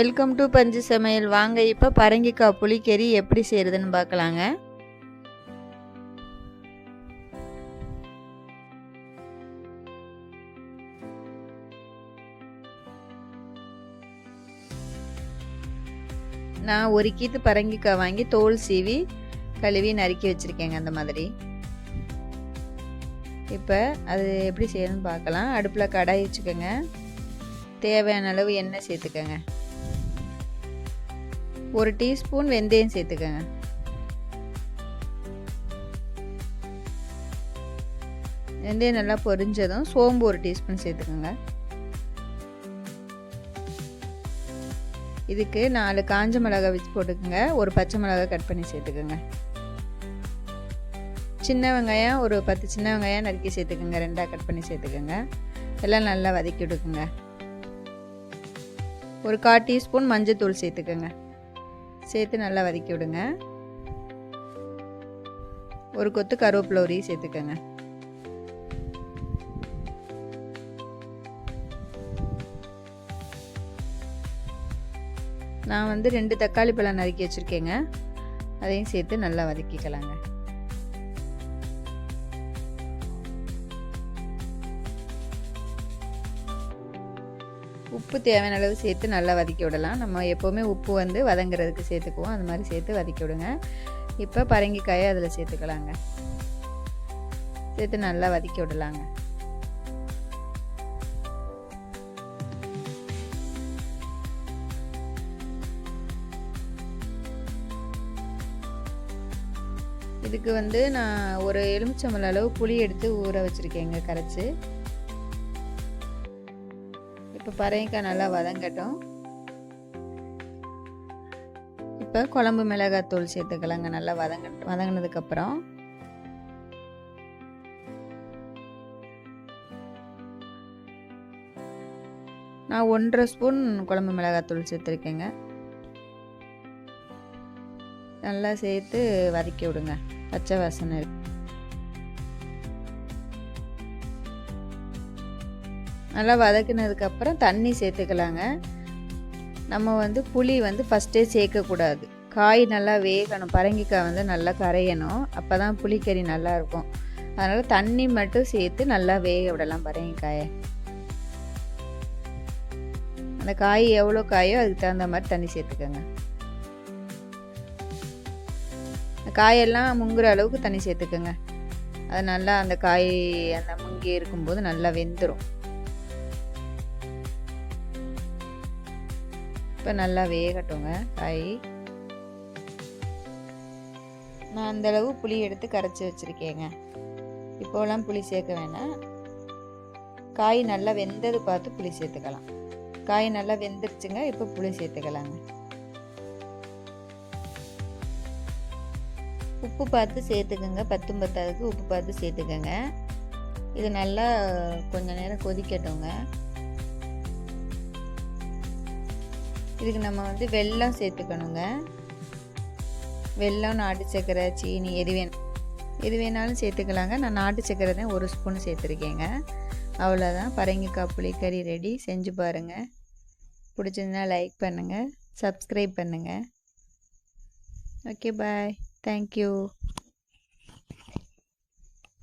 Welcome to பஞ்சு சமையல். வாங்க இப்போ பரங்கிக்காய் புளிக்கறி எப்படி செய்கிறதுன்னு பார்க்கலாங்க. நான் ஒரு கீத்து பரங்கிக்காய் வாங்கி தோல் சீவி கழுவி நறுக்கி வச்சுருக்கேங்க அந்த மாதிரி. இப்போ அது எப்படி செய்யணும்னு பார்க்கலாம். அடுப்பில் கடாய் வச்சுக்கோங்க. தேவையான அளவு எண்ணெய் சேர்த்துக்கோங்க. ஒரு டீஸ்பூன் வெந்தயம் சேர்த்துக்கோங்க. வெந்தயம் நல்லா பொரிஞ்சதும் சோம்பு ஒரு டீஸ்பூன் சேர்த்துக்கோங்க. இதுக்கு நாலு காஞ்ச மிளகாய் வச்சு போட்டுக்கோங்க. ஒரு பச்சை மிளகாய் கட் பண்ணி சேர்த்துக்கோங்க. சின்ன வெங்காயம் ஒரு பத்து சின்ன வெங்காயம் நறுக்கி சேர்த்துக்கோங்க. ரெண்டாக கட் பண்ணி சேர்த்துக்கோங்க. எல்லாம் நல்லா வதக்கி விடுக்குங்க ஒரு கால் டீஸ்பூன் மஞ்சள் தூள் சேர்த்துக்கோங்க. சேர்த்து நல்லா வதக்கி விடுங்க. ஒரு கொத்து கருவேப்பிலை உரி சேர்த்துக்கோங்க. நான் வந்து ரெண்டு தக்காளி பழம் நறுக்கி வச்சுருக்கேங்க. அதையும் சேர்த்து நல்லா வதக்கிக்கலாங்க. உப்பு தேவையான அளவு சேர்த்து நல்லா வதக்கி விடலாம். நம்ம எப்போவுமே உப்பு வந்து வதங்குறதுக்கு சேர்த்துக்குவோம். அது மாதிரி சேர்த்து வதக்கி விடுங்க. இப்போ பரங்கிக்காயை அதில் சேர்த்துக்கலாங்க. சேர்த்து நல்லா வதக்கி விடலாங்க. இதுக்கு வந்து நான் ஒரு எலுமிச்சம்பழ அளவு புளி எடுத்து ஊற வச்சுருக்கேங்க கரைச்சி. இப்போ பறையக்காய் நல்லா வதங்கட்டும். இப்போ குழம்பு மிளகாத்தூள் சேர்த்துக்கலாங்க நல்லா வதங்க வதங்கினதுக்கப்புறம். நான் ஒன்றரை ஸ்பூன் குழம்பு மிளகாத்தூள் சேர்த்துருக்கேங்க. நல்லா சேர்த்து வதக்கி விடுங்க. பச்சை வாசனை நல்லா வதக்கினதுக்கப்புறம் தண்ணி சேர்த்துக்கலாங்க. நம்ம வந்து புளி வந்து ஃபஸ்ட்டே சேர்க்கக்கூடாது. காய் நல்லா வேகணும். பரங்கிக்காய் வந்து நல்லா கரையணும். அப்போ தான் புளிக்கறி நல்லா இருக்கும் அதனால் தண்ணி மட்டும் சேர்த்து நல்லா வேக விடலாம் பரங்கிக்காயை. அந்த காய் எவ்வளோ காயோ அதுக்கு தகுந்த மாதிரி தண்ணி சேர்த்துக்கோங்க. காயெல்லாம் முங்குற அளவுக்கு தண்ணி சேர்த்துக்கோங்க. அது நல்லா அந்த காய் அந்த முங்கி இருக்கும்போது நல்லா வெந்துடும் இப்போ நல்லா வேகட்டுங்க. காய் நான் அந்தளவு புளி எடுத்து கரைச்சி வச்சுருக்கேங்க. இப்போலாம் புளி சேர்க்க வேணாம். காய் நல்லா வெந்தது பார்த்து புளி சேர்த்துக்கலாம். காய் நல்லா வெந்துருச்சுங்க இப்போ புளி சேர்த்துக்கலாங்க. உப்பு பார்த்து சேர்த்துக்கோங்க பத்தும் பத்தாவதுக்கு உப்பு பார்த்து சேர்த்துக்கோங்க. இது நல்லா கொஞ்ச நேரம் கொதிக்கட்டுங்க. இதுக்கு நம்ம வந்து வெல்லம் சேர்த்துக்கணுங்க. வெல்லம் நாட்டு சக்கரை சீனி எது வேணும் எது வேணாலும் சேர்த்துக்கலாங்க. நான் நாட்டு சக்கரை தான் ஒரு ஸ்பூன் சேர்த்துருக்கேங்க. அவ்வளோதான் பரங்கிக்காய் புளிக்கறி ரெடி. செஞ்சு பாருங்கள் பிடிச்சிருந்தா லைக் பண்ணுங்கள் சப்ஸ்கிரைப் பண்ணுங்கள் ஓகே பாய் தேங்க்யூ.